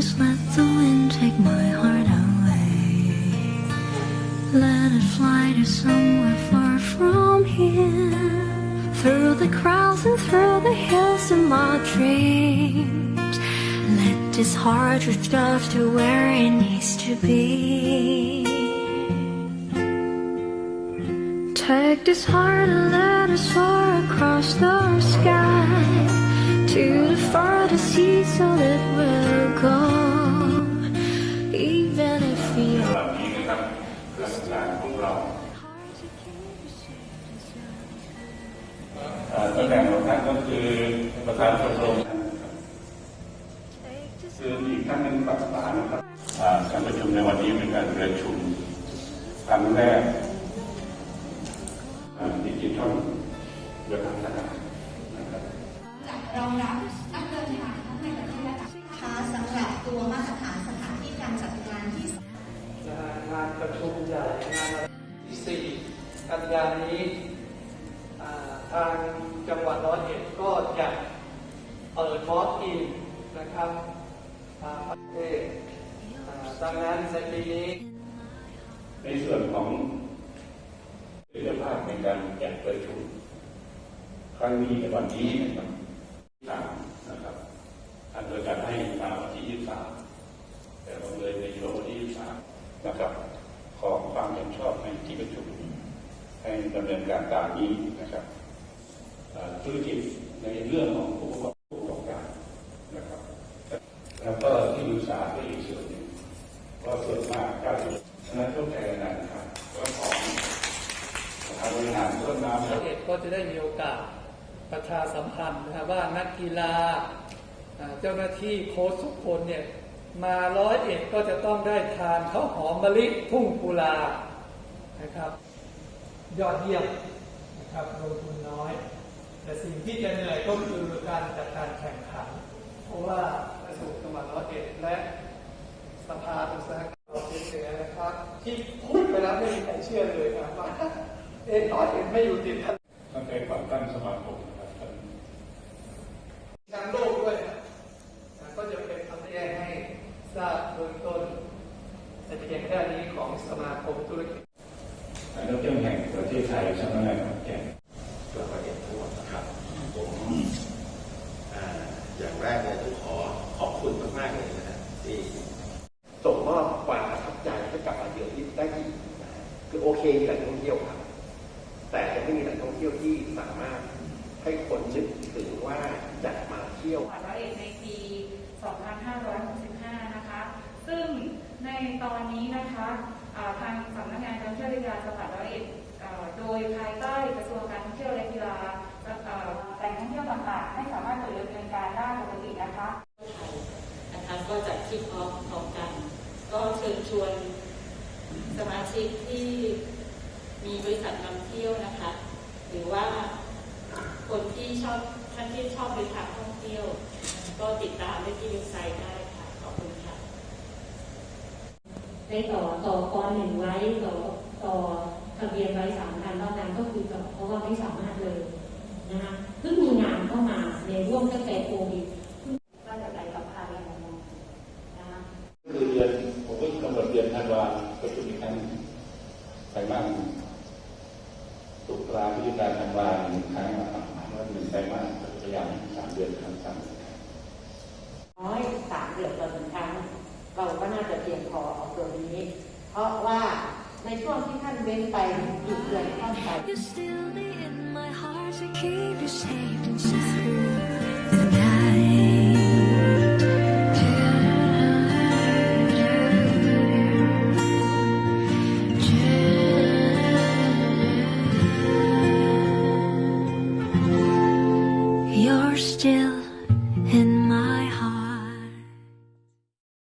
just let the wind take my heart away. Let it fly to somewhere far from here. Through the crowds and through the hills of my dreams. Let this heart off to where it needs to be. Take this heart and let us soar across the sky to far to see so that we'll go even if we สำหรับนี้นะครับการศึกษาของเรา hard to keep you safe and sound. เอ่อตำแหน่งของท่านก็คือประธานชมรม Take this คืออีกท่านหนึ่งปรักษานะครับอ่าการประชุมในวันนี้เป็นการประชุมครั้งแรกอ่าดิจิทัลเวลาทหาร ทางจังหวัดร้อยเอ็ดก็จะเปิดบอสอีกนะครับทางประเทศอ่าดังนั้นในปีนี้ ในส่วนของเจ้าภาพในการจัดประชุมครั้งนี้ในวันนี้นะครับสามนะครับท่านโดยการให้มาวันที่ยี่สิบสามแต่บังเลยในช่วงวันที่ยี่สิบสามนะครับขอความเห็นชอบในที่ประชุมให้ดำเนินการตามนี้นะครับ ธุรกิจในเรื่องของผู้ประกอบผู้ประกอบการนะครับ แล้วก็ที่ปรึกษาก็อีกส่วนหนึ่งก็ส่วนมากการฉะนั้นต้องแทนนะครับก็ของสถานบริหารต้นน้ำร้อยเอ็ดก็จะได้มีโอกาสประชาสัมพันธ์นะครับว่านักกีฬาอ่าเจ้าหน้าที่โค้ชทุกคนเนี่ยมาร้อยเอ็ดก็จะต้องได้ทานข้าวหอมมะลิทุ่งกุลานะครับ ยอดเยี่ยมนะครับลงทุนน้อย แต่สิ่งที่จะเหนื่อยก็คือการจัดการแข่งขัน เพราะว่าประสูจังหวัดร้อยเอ็ดและสภาอุตสาหกรรมเราเป็นเสือนะครับ ที่พูดไปแล้วไม่มีใครเชื่อเลยนะว่าเอ็ดร้อยเอ็ดไม่อยู่ติดทะเลตั้งแต่ก่อนตั้งสมาคมนะครับท่านแชมป์โลกด้วยนะก็จะเป็นคำแจ้งให้ทราบเบื้องต้นแต่เพียงแค่นี้ของสมาคมธุรกิจการท่องเที่ยวแห่งประเทศไทยสำนักงานขอนแก่น ตัวละเอียดทั้งหมดนะครับ ผมอ่าอย่างแรกเลยต้องขอขอบคุณมากๆเลยนะฮะที่ส่งมอบความประทับใจให้กลับมาเยือนที่ได้อีกนะฮะคือโอ เคมีแหล่งท่องเที่ยวครับ แต่ยังไม่มีแหล่งท่องเที่ยวที่สามารถให้คนนึกถึงว่าจะมาเที่ยวจังหวัดร้อยเอ็ดในปี 2565 นะคะ ซึ่งในตอนนี้นะคะอ่าทางสำนักงานการท่องเที่ยวและกีฬาจังหวัดร้อยเอ็ดอ่าโดยภายใต้กระทรวงการท่องเที่ยวและกีฬาจะอ่าแหล่งท่องเที่ยวต่างๆให้สามารถเปิดดำเนินการได้ปกตินะคะไทยนะคะก็จัดที่พร้อมพร้อมกัน ก็เชิญชวน สมาชิกที่มีบริษัทนำเที่ยวนะคะ หรือว่าคนที่ชอบท่านที่ชอบเดินทางท่องเที่ยว ก็ติดตามได้ที่เว็บไซต์ได้ค่ะ ขอบคุณค่ะ ได้ต่อต่อกรหนึ่งไว้ต่อต่อทะเบียนไว้สามพันเท่านั้นก็คือกับเพราะว่าไม่สามารถเลยนะคะเพิ่งมีงานเข้ามาในร่วมตั้งแต่โควิดก็จะไปกับภาคแรงงานนะคะ คือเดือนผมก็กำหนดเดือน ธันวาประมอีกครั้งไตรมาสตุลาพฤศจิกาธันวาหนึ่งครั้งนะครับว่าหนึ่งไตรมาสพยายามสามเดือนครั้งครั้งน้อยสามเดือนต่อหนึ่งครั้ง เราก็น่าจะเพียงพอเอาตัวนี้ เพราะว่าในช่วงที่ท่านเว้นไปหยุดเดือนข้อนไป You still be in my heart to keep you safe and see through. still